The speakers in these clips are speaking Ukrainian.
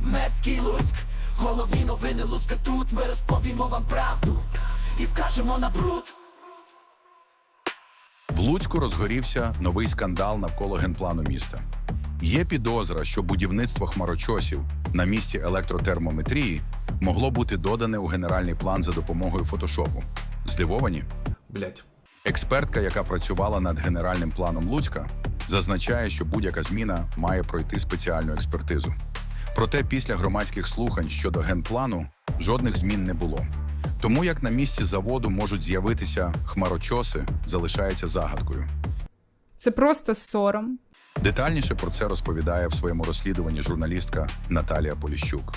Мерський Луцьк, головні новини Луцька тут. Ми розповімо вам правду і вкажемо на бруд. В Луцьку розгорівся новий скандал навколо генплану міста. Є підозра, що будівництво хмарочосів на місці електротермометрії могло бути додане у генеральний план за допомогою фотошопу. Здивовані? Блять. Експертка, яка працювала над генеральним планом Луцька, зазначає, що будь-яка зміна має пройти спеціальну експертизу. Проте після громадських слухань щодо генплану жодних змін не було. Тому як на місці заводу можуть з'явитися хмарочоси, залишається загадкою. Це просто сором. Детальніше про це розповідає в своєму розслідуванні журналістка Наталія Поліщук.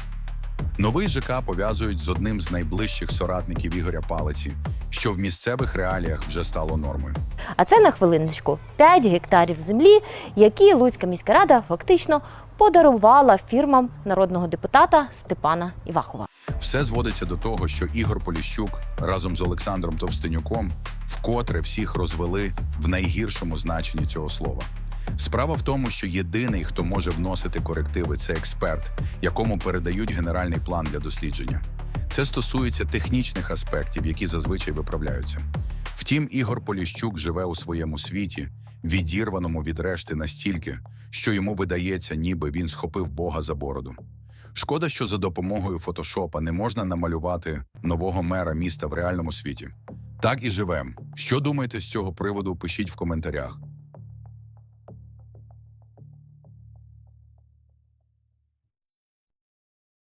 Новий ЖК пов'язують з одним з найближчих соратників Ігоря Палиці, що в місцевих реаліях вже стало нормою. А це на хвилиночку 5 гектарів землі, які Луцька міська рада фактично подарувала фірмам народного депутата Степана Івахова. Все зводиться до того, що Ігор Поліщук разом з Олександром Товстенюком вкотре всіх розвели в найгіршому значенні цього слова. Справа в тому, що єдиний, хто може вносити корективи, це експерт, якому передають генеральний план для дослідження. Це стосується технічних аспектів, які зазвичай виправляються. Втім, Ігор Поліщук живе у своєму світі, відірваному від решти настільки, що йому видається, ніби він схопив Бога за бороду. Шкода, що за допомогою фотошопа не можна намалювати нового мера міста в реальному світі. Так і живем. Що думаєте з цього приводу? Пишіть в коментарях.